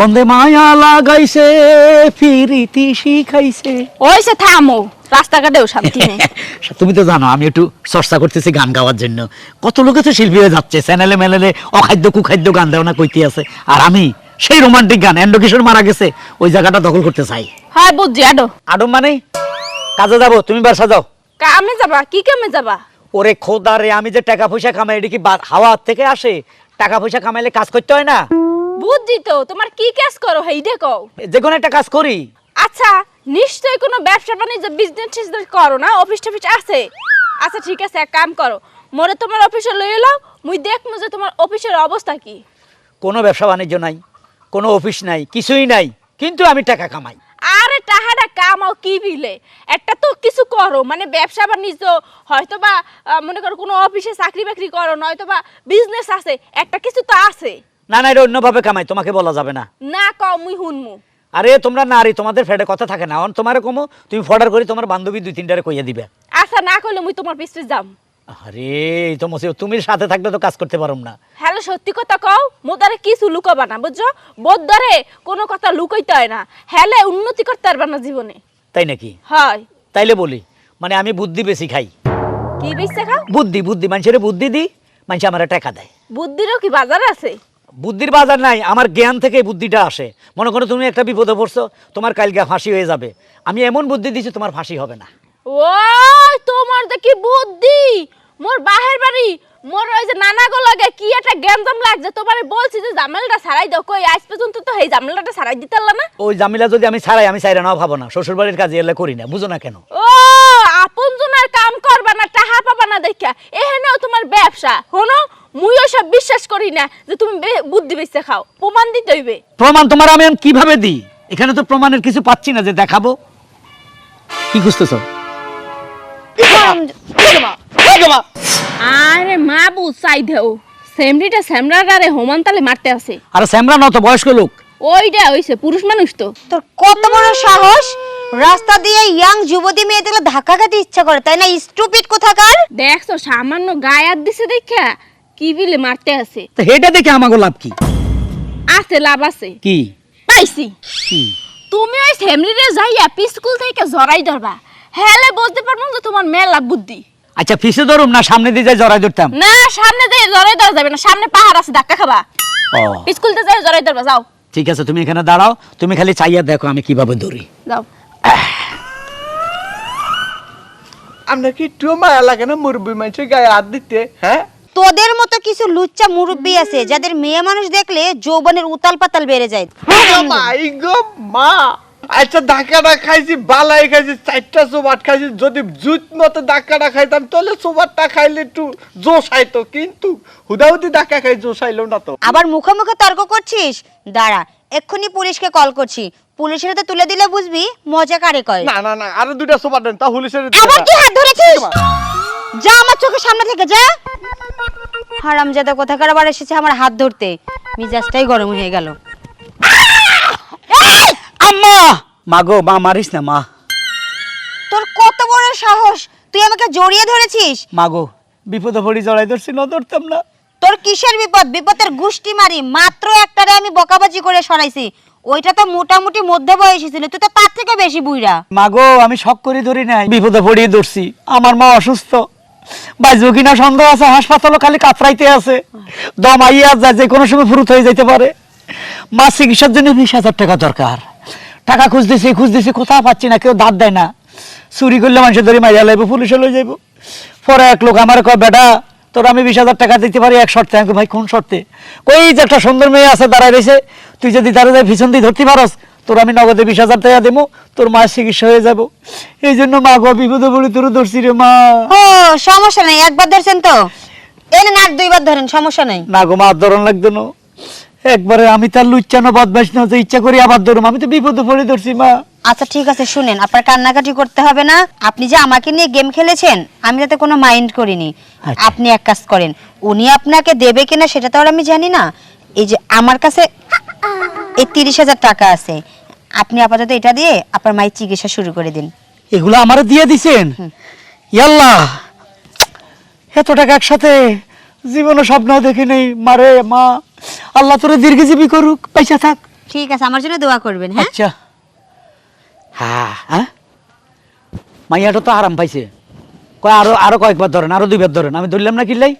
বন্দে মায়া লাগাইছে ফিরিতি শিখাইছে। ওইসে থামো রাস্তাঘাটেও শান্তি নেই। তুমি তো জানো আমি একটু চর্চা করতেছি গান গাওয়ার জন্য। কত লোকে তো শিল্পী হয়ে যাচ্ছে চ্যানেলে মেলেলে অখাদ্য কুখাদ্য গান দেওয়া না কইতে আছে। আর আমি সেই রোমান্টিক গান এন্ড কিশোর মারা গেছে ওই জায়গাটা দখল করতে চাই। হ্যাঁ বুঝছি আডো। আডম মানে? কাজে যাব তুমি বাসা যাও। কামে যাবা? কি কামে যাবা? ওরে খোদা রে আমি যে টাকা পয়সা কামাই এটা কি হাওয়া থেকে আসে? টাকা পয়সা কামাইলে কাজ করতে হয় না? বুঝছি তো তোমার কি কাজ করো? হেইডে কও যে কোনো একটা কাজ করি। আচ্ছা নিশ্চয়ই কোনো ব্যবসা বাণিজ্য বিজনেস টিজনেস করো না? অফিস টফিস আছে? আচ্ছা ঠিক আছে এক কাম করো। মোরে তোমার অফিসে লইয়ে লাও মুই দেখমু যে তোমার অফিসের অবস্থা কি। কোনো ব্যবসা বাণিজ্য নাই কোনো অফিস নাই কিছুই নাই কিন্তু আমি টাকা কামাই। আরে টাহাটা কামাও কি বিলে? একটা তো কিছু করো মানে ব্যবসা বাণিজ্য হয়তো বা আহ, মনে করো কোনো অফিসে চাকরি বাকরি করো নয়তো বা বিজনেস আছে একটা কিছু তো আছে। না না এটা অন্যভাবে কামাই তোমাকে বলা যাবে না। না কও মুই হুনমু আরে তোমরা নারী তোমাদের ফেডে কথা থাকে না। অন তোমার কমো তুমি ফর্ডার করে তোমার বান্ধবী দুই তিনটারে কইয়া দিবে। আচ্ছা না কইলে মুই তোমার পিছনে যাম। আরে এই তো মসি তুমি সাথে থাকলে তো কাজ করতে পারো না। হ্যালো সত্যি কথা কও মোদারে কিছু লুকাবা না বুঝছ? বোধরে কোনো কথা লুকাইতে হয় না। হ্যালে উন্নতি করতে পারবা না জীবনে। তাই নাকি? হয়। তাইলে বলি মানে আমি বুদ্ধি বেশি খাই। কি বেচছে খাও? বুদ্ধি বুদ্ধি মানুষের বুদ্ধি দিই মানুষ আমার টাকা দেয়। বুদ্ধিরও কি বাজার আছে? বুদ্ধির বাজার নাই আমার জ্ঞান থেকে বুদ্ধিটা আসে। মনে করো তুমি একটা বিপদে পড়ছো তোমার কালকে ফাঁসি হয়ে যাবে। আমি এমন বুদ্ধি দিচ্ছি তোমার ফাঁসি হবে না। ওই তোমার দেখি বুদ্ধি? মোর বাহের বাড়ি মোর ওই যে নানা গো লাগে কি একটা গ্যাঞ্জাম লাগছে তোমারে বলছি যে জামেলটা সারাই দাও কই আজ পর্যন্ত তো এই জামেলটা সারাই দিতে পারলা না। ওই জামিলা যদি আমি ছাড়াই আমি চাইরা নাও ভাবো না। শ্বশুর বাড়ির কাজে এলে করি না বুঝো না কেন। ও আপন জনের কাম করবা না টাহা পাবা না দেখা এখানেও তোমার ব্যবসা। শোনো মুইও সব বিশ্বাস করি না যে তুমি বুদ্ধি বেঁচে খাও। প্রমাণ দিতে হইবে। প্রমাণ তোমার আমি কীভাবে দিই? এখানে তো প্রমাণের কিছু পাচ্ছি না যে দেখাবো। কি খুঁজতেছো? আরে মা বু চাই দেও। সেমরিটা সেমরাটারে হোমান তালে মারতে আছে। আর স্যামরা নত বয়স্ক লোক। ওইটা হইছে পুরুষ মানুষ তো। তোর কত বড় সাহস? রাস্তা দিয়ে ইয়াং যুবতী মেয়েদের ধাক্কা খেতে ইচ্ছা করে তাই না? স্টুপিড কোথাকার? দেখছ সামান্য গায়াত দিছে দেখা কি বিলে মারতে আছে। তো এটা দেখে আমাকে লাভ কি? আছে লাভ আছে। কি? পাইছি। কি? তুমি ওই ফ্যামিলিরে যাইয়া স্কুল থেকে জড়াই ধরবা। হেলে বুঝতে পারব যে তোমার মেলা বুদ্ধি। আচ্ছা ফিসে ধরুম না সামনে দিয়ে যাই জড়াই ধরতাম? না সামনে দিয়ে জড়াই ধরা যাবে না। সামনে পাহাড় আছে ধাক্কা খাবা। ও। স্কুলতে যাই জড়াই ধরবা যাও। ঠিক আছে তুমি এখানে দাঁড়াও। তুমি খালি চাইয়া দেখো আমি কীভাবে ধরি। যাও। আপনার কি একটু মায়া লাগে না মুরব্বী মানুষের গায়ে হাত দিতে? হ্যাঁ? তোদের মতো কিছু লুচ্চা মুরব্বী আছে যাদের মেয়ে মানুষ দেখলে যৌবনের উতাল পাতাল বেড়ে যায়। মাই গো মা! আচ্ছা ধাক্কাটা খাইছি বালাই খাইছি চারটা সোবাট খাইছি যদি জুত মতো ধাক্কাটা খাইতাম তাহলে সোবারটা খাইলে একটু জোশ আইতো কিন্তু হুদাহুদি ধাক্কা খাই জোশ আইলো না তো। আবার মুখে মুখে তর্ক করছিস? দাঁড়া এক্ষুনি পুলিশকে কল করছি। পুলিশের হাতে তুলে দিলে বুঝবি মজা কারে কয়। না না না আরও দুইটা সোবাট দেন তা হুলিশের আবার কি হাত ধরেছিস? যা আমার চোখের সামনে থেকে যা। হারামজাদা কোথাকার আবার এসেছে আমার হাত ধরতে? মিজাজটাই গরম হয়ে গেল। আম্মা! মা গো মা মারিস না মা। তোর কত বড় সাহস! তুই আমাকে জড়িয়ে ধরেছিস। মা গো বিপদে পড়ি জড়াই ধরছি না ধরতাম না। তোর কিসের বিপদ? বিপদের গুষ্টি মারি মাত্র একটারে আমি বকাবাজি করে সরাইছি। ওইটা তো মোটামুটি মধ্য বয়সী ছিল, তুই তো তার থেকে বেশি বুইরা মা গো আমি শখ করে ধরি নাই, বিপদে পড়িয়ে ধরছি আমার মা অসুস্থ। ভাই কিনা সন্দেহ আছে, হাসপাতালও খালি কাতরাইতে আছে। দম আইয়া যায়, যে কোনো সময় ফুরুত হয়ে যেতে পারে। মা চিকিৎসার জন্য বিশ হাজার টাকা দরকার। টাকা খুঁজতেছি খুঁজতেছি, কোথাও পাচ্ছি না, কেউ দাঁত দেয় না। চুরি করলে মানুষের ধরে মারিয়া লাগবে পুলিশে লয়ে যাইব। পরে এক লোক আমার কয়, বেটা তোর আমি বিশ হাজার টাকা দিতে পারি এক শর্তে। আমি ভাই কোন শর্তে? কই যে একটা সুন্দর মেয়ে আছে দাঁড়ায় রয়েছে। তুই যদি তারা যায় পিছন দিয়ে ধরতে পারস তোর আমি নগদে বিশ হাজার টাকা দেবো তোর মায়ের চিকিৎসা হয়ে যাব। এই জন্য মা গো বিপদে বলি তোর ধরছি রে মা। ও সমস্যা নেই একবার ধরছেন তো? এনে না দুইবার ধরেন সমস্যা নেই। না গো মা ধরন লাগতো না। একবারে আমি তার লুচ্চানো বদমাস না যে ইচ্ছা করি আবার ধরুম। আমি তো বিপদে পড়ে ধরছি মা। আচ্ছা ঠিক আছে শুনেন আপনার কান্নাকাটি করতে হবে না। আপনি যে আমাকে নিয়ে গেম খেলেছেন আমি তাতে কোনো মাইন্ড করিনি। আচ্ছা। আপনি এক কাজ করেন উনি আপনাকে দেবে কিনা সেটা তো আর আমি জানি না। এই যে আমার কাছে এই তিরিশ হাজার টাকা আছে আপনি আপাতত এটা দিয়ে আপনার মায়ের চিকিৎসা শুরু করে দিন। এগুলো আমারে দিয়ে দিছেন? ইয়াল্লা এত টাকা একসাথে জীবনে স্বপ্ন দেখিনি মারে মা। আল্লাহ তোরে দীর্ঘজীবী করুক পয়সা থাক। ঠিক আছে আমার জন্য দোয়া করবেন হ্যাঁ? আচ্ছা। হ্যাঁ হ্যাঁ মাইয়াটা তো আরাম পাইছে। কয় আরও আরও কয়েকবার ধরেন আরও দুইবার ধরেন আমি ধরলাম না কিল্লাই?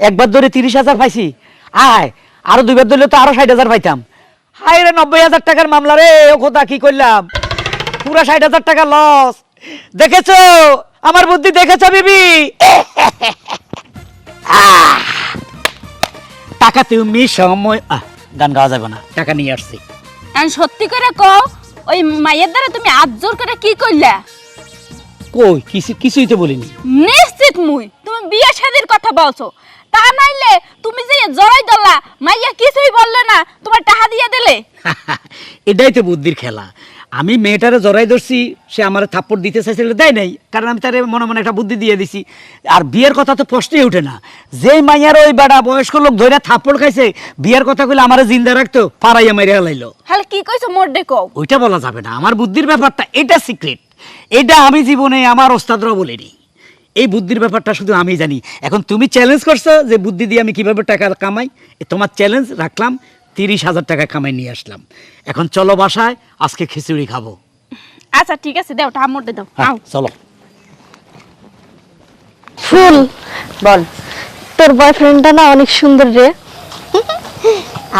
একবার ধরে তিরিশ হাজার পাইছি। আয় আরও দুইবার ধরলে তো আরও ষাট হাজার পাইতাম। হাই রে নব্বই হাজার টাকার মামলা রে ও কথা কি করলাম? পুরা ষাট হাজার টাকা লস দেখেছ? আমার বুদ্ধি দেখেছ বিবি? টাকা তুমি সময় আহ, গান গাওয়া যাবে না টাকা নিয়ে আসছি। আমি সত্যি করে কও ওই মায়ের দ্বারা তুমি আজোর করে কি করলা কই? কিছু কিছুই তো বলিনি। নিশ্চিত মুই তুমি বিয়ে শাদির কথা বলছো। তা নাইলে তুমি যে জড়াই দলা মাইয়া কিছুই বললে না তোমার টাকা দিয়ে দিলে? এটাই তো বুদ্ধির খেলা। আমি মেয়েটারে জড়াই ধরছি সে আমার থাপ্পড় দিতে চাইছিল দেয় নাই কারণ আমি তারে মনে মনে একটা বুদ্ধি দিয়ে দিছি। আর বিয়ের কথা তো প্রশ্নই ওঠে না। যেই মাইয়ার ওই বেড়া বয়স্ক লোক ধরে থাপ্পড় খাইছে বিয়ের কথা কইলে আমার জিন্দা রাখতো পাড়াইয়া মেরে হেলাইলো হ্যালো কি কইছো মোর কও ওইটা বলা যাবে না। আমার বুদ্ধির ব্যাপারটা এটা সিক্রেট এটা আমি জীবনে আমার ওস্তাদরা বলিনি। এই বুদ্ধির ব্যাপারটা শুধু আমি জানি। এখন তুমি চ্যালেঞ্জ করছ যে বুদ্ধি দিয়ে আমি কীভাবে টাকা কামাই। তোমার চ্যালেঞ্জ রাখলাম। তিরিশ হাজার টাকা কামাই নিয়ে আসলাম। এখন চলো বাসায় আজকে খিচুড়ি খাব। আচ্ছা ঠিক আছে দাও টাকা মোর দাও হ্যাঁ চলো। ফুল বল তোর বয়ফ্রেন্ডটা না অনেক সুন্দর রে।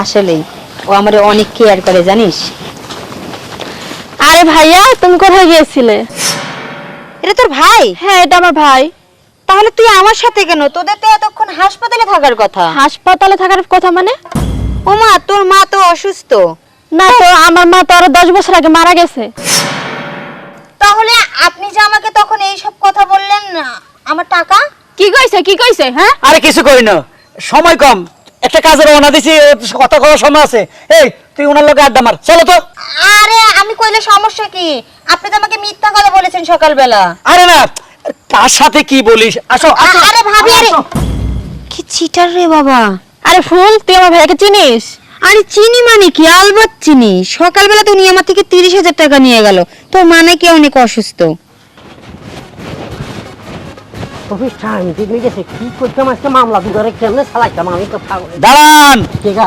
আসলেই ও আমার অনেক কেয়ার করে জানিস? আরে ভাইয়া তুমি কোথায় গিয়েছিলে? এটা তোর ভাই? হ্যাঁ এটা আমার ভাই। তাহলে তুই আমার সাথে কেন? তোদের তো এতক্ষণ হাসপাতালে থাকার কথা। হাসপাতালে থাকার কথা মানে? ও মা তোর মা তো অসুস্থ। না তো আমার মা তো আরও দশ বছর আগে মারা গেছে। তাহলে আপনি যে আমাকে তখন এই সব কথা বললেন না আমার টাকা? কি কইছে কি কইছে হ্যাঁ? আরে কিছু করি না। সময় কম। একটা কাজের ওনা দিছি কথা কওয়ার সময় আছে। এই তুই ওনার লোকে আড্ডা মার। চলো তো। আরে আমি কইলে সমস্যা কি? আপনি তো আমাকে মিথ্যা কথা বলেছেন সকালবেলা। আরে না কার সাথে কি বলিস? আসো আসো আরে ভাবি আরে কি চিটার রে বাবা? আরে ফুল তুই আমার ভাইয়াকে চিনিস? আরে চিনি মানে কি? আলবাত চিনি। সকালবেলা তো উনি আমার থেকে তিরিশ হাজার টাকা নিয়ে গেল। তোর মানে কি অনেক অসুস্থ? প্রতিষ্ঠান দিদি গেছে কি করতাম আজকে? মামলা দুধারে কেমনে চালাইতাম আমি তো পাগল। দাঁড়ান! ঠিক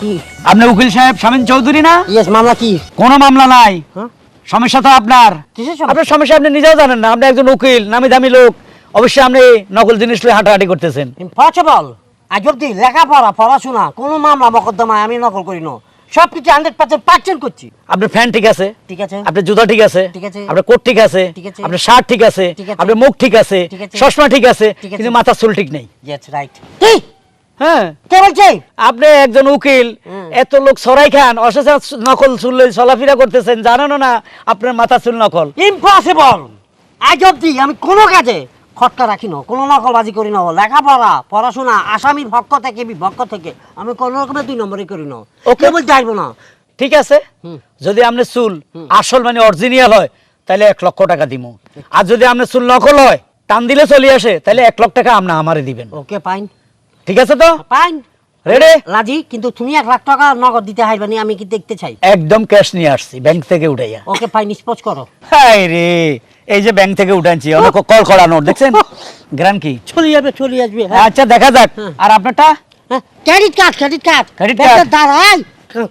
কি আপনি উকিল সাহেব শামীম চৌধুরী না? ইয়েস মামলা কি? কোনো মামলা নাই। হ্যাঁ? সমস্যা তো আপনার। আপনার সমস্যা আপনি নিজেও জানেন না আপনি একজন উকিল নামি দামি লোক। অবশ্যই আপনি নকল জিনিস লয়ে হাঁটাহাঁটি করতেছেন। ইম্পসিবল আজ অব্দি লেখাপড়া পড়াশোনা কোনো মামলা মকদ্দমায় আমি নকল করি না। সব কিছু হান্ড্রেড পার্সেন্ট পার্সেন্ট করছি। আপনার ফ্যান ঠিক আছে? ঠিক আছে। আপনার জুতা ঠিক আছে? ঠিক আছে। আপনার কোট ঠিক আছে? আপনার শার্ট ঠিক আছে? আপনার মুখ ঠিক আছে? চশমা ঠিক আছে? কিন্তু মাথার চুল ঠিক নেই। ইয়েস রাইট কি হ্যাঁ। কে বলছে? আপনি একজন উকিল এত লোক সরাই খান অসেস নকল চুল চলাফেরা করতেছেন জানেন না আপনার মাথার চুল নকল। ইম্পসিবল আজ অব্দি আমি কোনো কাজে খটকা রাখি না কোনো নকলবাজি করি না লেখাপড়া পড়াশোনা আসামির পক্ষ থেকে বিপক্ষ থেকে আমি কোনো রকমের দুই নম্বরই করি না. ওকে বলতে আসব না। ঠিক আছে? যদি আপনার চুল আসল মানে অরিজিনাল হয় তাহলে এক লক্ষ টাকা দিব আর যদি আপনার চুল নকল হয় টান দিলে চলে আসে তাহলে এক লক্ষ টাকা আপনি আমারে দিবেন। ওকে পাইন ঠিক আছে তো? পাইন। রেডি লাজি কিন্তু তুমি এক লাখ টাকা নগদ দিতে হাইবানি আমি কি দেখতে চাই? একদম ক্যাশ নিয়ে আসছি ব্যাংক থেকে উঠাইয়া। ওকে ফাইন স্পোজ করো। হাই রে এই যে ব্যাংক থেকে উঠানছি অনেক কল করা নোট দেখছেন? গ্রান কি? চলে যাবে চলে আসবে আচ্ছা দেখা যাক। হ্যাঁ। আর আপনারটা? Credit card credit card Credit card? দাঁড়াই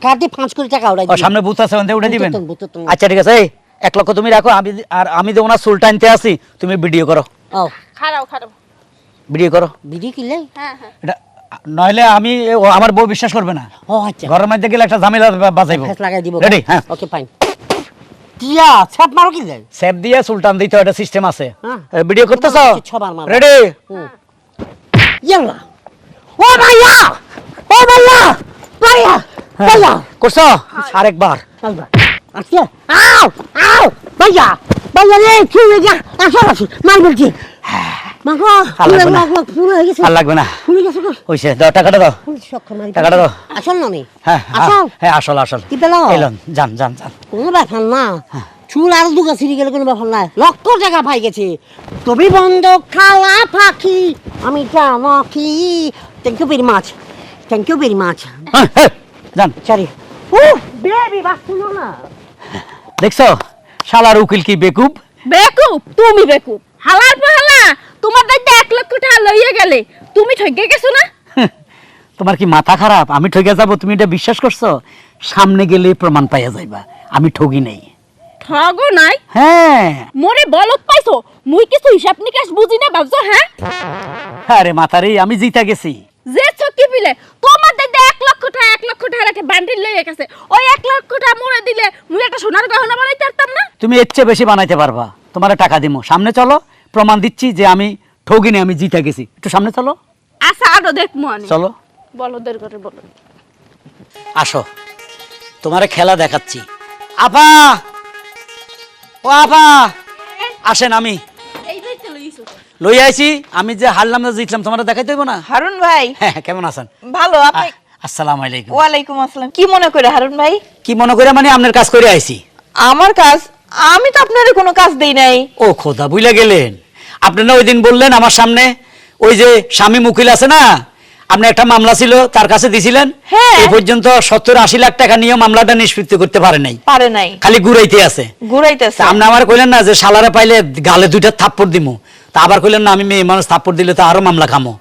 কার্ডে পাঁচ কোটি টাকা উঠাই ও সামনে বুথ আছে ওখান থেকে উঠে দিবেন। আচ্ছা ঠিক আছে এই এক লক্ষ তুমি রাখো আমি আর আমি যে ওনার চুল টানতে আসি তুমি ভিডিও করো। ও। খারাপ খারাপ ভিডিও করো। বিড়ি কিনলে? হ্যাঁ হ্যাঁ। এটা নইলে আমি ও আমার বউ বিশ্বাস করবে না। ও আচ্ছা। ঘরের মধ্যে গেলে একটা ঝামেলা বা- বাঁচাইবো ফেস লাগাই দিব। রেডি হ্যাঁ। ওকে ফাইন টিয়া ছাপ মারো কিনলে সেভ দিয়ে সুলটান দিতে একটা সিস্টেম আছে। হ্যাঁ। ভিডিও করতেছ? ছবার মারো। রেডি ইয়াল্লা। ও ভাইয়া! ও ভাইয়া! ভাইয়া! ভাইয়া! করছ? আরেকবার। আচ্ছা আও! আও! ভাইয়া! ভাইয়া রে কি হয়ে যা আসো আসো। মার বলছি। হয়ে। আর লাগবে না? গেছে। ওইসে দাও টাকাটা দাও। পুরো সক্ষম মারি টাকাটা দাও। আসল না নি? হ্যাঁ হ্যাঁ আসল? আসল কি পেল? যান যান যান। কোনো ব্যাপার না। চুল আর দুগা ছিঁড়ে গেলে কোনো ব্যাপার নাই লক্ষ টাকা পাই গেছে। তুমি বন্ধ খালা পাখি আমি জানো কি? Thank you very much thank you very much হ্যাঁ, যান। সরি ও বেবি বাসছিল না। দেখছ? শালার উকিল কি বেকুব? বেকুব? তুমি বেকুব? হালার পাহালা? তোমার দায়িত্ব এক লক্ষ টাকা লইয়া গেলে তুমি ঠকে গেছো না? তোমার কি মাথা খারাপ? আমি ঠকে যাব তুমি এটা বিশ্বাস করছ? সামনে গেলে প্রমাণ পাইয়া যাইবা আমি ঠগি নেই। ঠগো নাই? হ্যাঁ। মোরে বলত পাইছো? মুই কিছু হিসাব নিকাশ বুঝি না ভাবছ হ্যাঁ? আরে মাতারি আমি জিতা গেছি। যে চকি পিলে তোমার দাদা এক লক্ষ টাকা এক লক্ষ টাকার একটা বান্ডিল লয়ে গেছে। ওই এক লক্ষ টাকা মোরে দিলে মুই একটা সোনার গহনা বানাইতে পারতাম না? তুমি এর চেয়ে বেশি বানাইতে পারবা। তোমার টাকা দিমু। সামনে চলো। প্রমাণ দিচ্ছি যে আমি ঠগি নেই আমি জিতা গেছি। একটু সামনে চলো। আচ্ছা আরও দেখ মনে। চলো। বলদের করে বলো। আসো। তোমারে খেলা দেখাচ্ছি। আপা! ও আপা! আসেন আমি। লই আইছি। আমি যে হারলাম না জিতলাম তোমার দেখাইতে হইব না? হারুন ভাই। হ্যাঁ কেমন আছেন? ভালো আপনি? আসসালামু আলাইকুম। ওয়ালাইকুম আসসালাম। কি মনে করে হারুন ভাই? কি মনে করে মানে আপনার কাজ করে আইছি। আমার কাজ আমি তো আপনার কোনো কাজ দেই নাই। ও খোদা বুইলা গেলেন। আপনি না ওই দিন বললেন আমার সামনে ওই যে স্বামী মুকিল আছে না আপনি একটা মামলা ছিল তার কাছে দিছিলেন হ্যাঁ। এই পর্যন্ত সত্তর আশি লাখ টাকা নিয়ে মামলাটা নিষ্পত্তি করতে পারে নাই। পারে নাই। খালি ঘুরাইতে আছে। ঘুরাইতেছে। তা আপনি আমার কইলেন না যে শালারে পাইলে গালে দুইটা থাপ্পড় দিমু। তা আবার কইলেন না আমি মেয়ে মানুষ থাপ্পড় দিলে তো আরও মামলা খামো।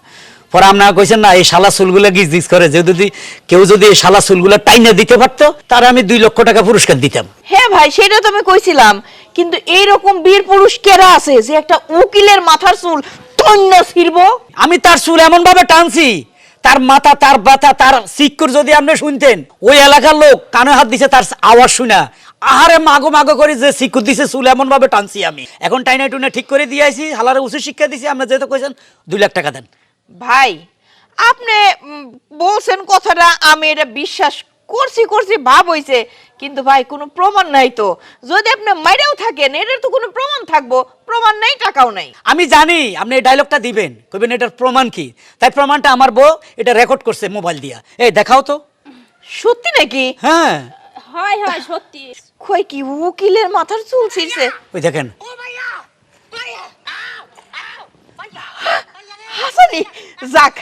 পরে আপনারা কইছেন না এই শালা চুলগুলো গিজ গিজ করে? যে যদি কেউ যদি এই শালা চুলগুলো টাইনে দিতে পারতো তার আমি দুই লক্ষ টাকা পুরস্কার দিতাম। হ্যাঁ ভাই সেটা তো আমি কইছিলাম। কিন্তু এইরকম বীর পুরুষ কেরা আছে যে একটা উকিলের মাথার চুল তন্য ছিড়বো? আমি তার চুল এমন ভাবে টানছি তার মাথা তার ব্যথা তার সিক্কুর যদি আপনি শুনতেন ওই এলাকার লোক কানে হাত দিছে তার আওয়াজ শুনা। আহারে মাগো মাগো করে যে সিক্কুর দিছে চুল এমন ভাবে টানছি আমি। এখন টাইনা টুনে ঠিক করে দিয়ে আইছি হালারে উচিত শিক্ষা দিছি আপনি যেহেতু কইছেন দুই লাখ টাকা দেন। ভাই আপনি বলছেন কথাটা আমি এটা বিশ্বাস করছি করছি ভাব হইছে। কিন্তু ভাই কোনো প্রমাণ নাই তো। যদি আপনি মাইরেও থাকেন এটার তো কোনো প্রমাণ থাকব। প্রমাণ নাই টাকাও নাই। আমি জানি আপনি এই ডায়লগটা দিবেন। কইবেন এটার প্রমাণ কি? তাই প্রমাণটা আমার বউ এটা রেকর্ড করছে মোবাইল দিয়া। এই দেখাও তো। সত্যি নাকি? হ্যাঁ। হয় হয় সত্যি। কই কি উকিলের মাথার চুল ছিঁড়ছে। ওই দেখেন। হাসানি যাক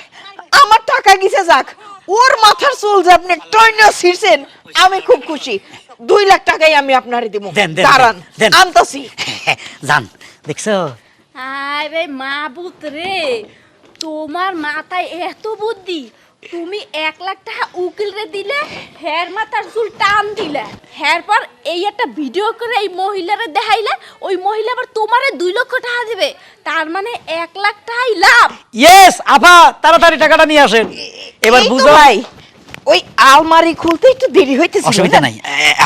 আমার টাকা গেছে যাক। ওর মাথার চুল যে আপনি টয়না ছিঁড়ছেন আমি খুব খুশি। দুই লাখ টাকাই আমি আপনারে দিব দেন দেন দাঁড়ান দেন আনতাছি। জান দেখছ? আরে মা বুত রে তোমার মাথায় এত বুদ্ধি। তুমি এক লাখ টাকা উকিল রে দিলে হের মাথার চুল টান দিলে। হের পর এই একটা ভিডিও করে এই মহিলারে দেখাইলে ওই মহিলা আবার তোমারে দুই লক্ষ টাকা দিবে। তার মানে এক লাখ টাকাই লাভ। ইয়েস আফা তাড়াতাড়ি টাকাটা নিয়ে আসেন। এবার বুঝো। ভাই ওই আলমারি খুলতে একটু দেরি হইতেছে অসুবিধা নাই।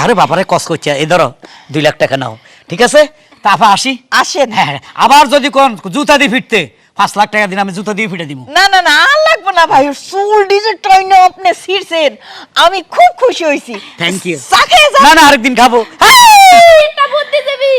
আরে বাবারে কস করছে এই ধরো দুই লাখ টাকা নাও। ঠিক আছে? তা আফা আসি। আসেন। হ্যাঁ হ্যাঁ। আবার যদি কোন জুতা দিয়ে ফিরতে পাঁচ লাখ টাকা দিন আমি জুতো দিয়ে ফিটা দিব। না না না আর লাগবো না ভাই সুল ডিজে ট্রেন আপনি ছিড়ছেন। আমি খুব খুশি হয়েছি। থ্যাংক ইউ না না আরেকদিন খাব। এটা বুদ্ধি দেবী